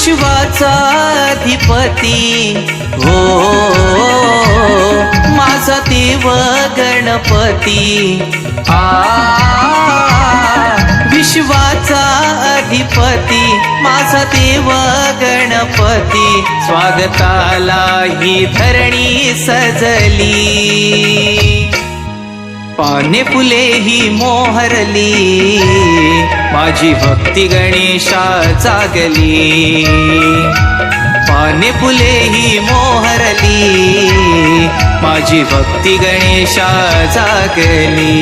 विश्वाचा अधिपती. हो माझा देव गणपती. आ विश्वाचा अधिपती माझा देव गणपती. स्वागताला ही धरणी सजली. पाने फुले ही मोहरली. माझी भक्ती गणेशा जागली पाने फुले ही मोहरली. माझी भक्ती गणेशा जागली